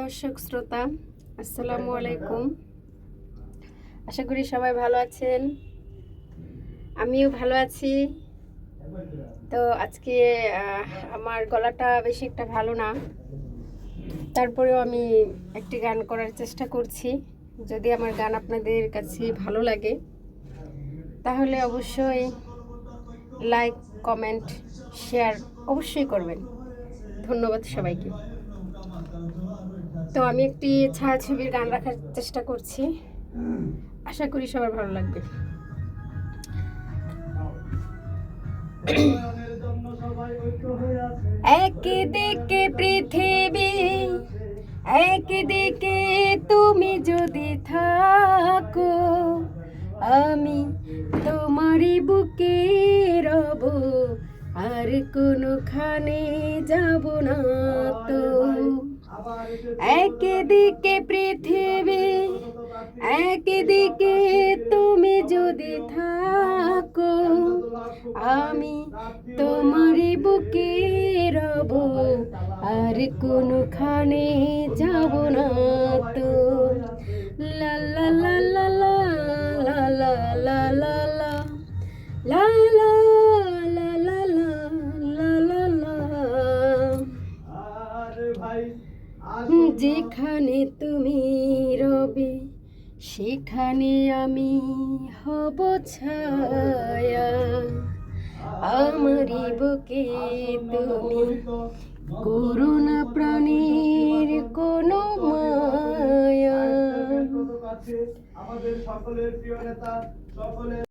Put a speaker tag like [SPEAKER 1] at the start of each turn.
[SPEAKER 1] দর্শক শ্রোতা আসসালামু আলাইকুম। আশা করি সবাই ভালো আছেন। আমিও ভালো আছি। তো আজকে আমার গলাটা বেশি একটা ভালো না। তারপরেও আমি একটি গান করার চেষ্টা করছি। যদি আমার গান আপনাদের কাছে ভালো লাগে তাহলে অবশ্যই লাইক কমেন্ট শেয়ার অবশ্যই করবেন। ধন্যবাদ সবাইকে। তো আমি একটি ছায়াছবির গান রাখার চেষ্টা করছি। আশা করি সবার ভালো লাগবে। একদিকে পৃথিবী, একদিকে তুমি যদি থাকো, আমি তোমারই বুকে রব, আর কোনোখানে যাব না তো। একদিকে পৃথিবী একদিকে তুমি যদি থাকো আমি তোমারই বুকে রব আর কোনোখানে যাব না তো লা লা লা লা লা লা লা লা যেখানে তুমি রবে সেখানে আমি হব ছায়া। আমারই বুকে তুমি করুণা প্রাণীর কোনো মায়া।
[SPEAKER 2] আমাদের সকলের প্রিয় নেতা সকলের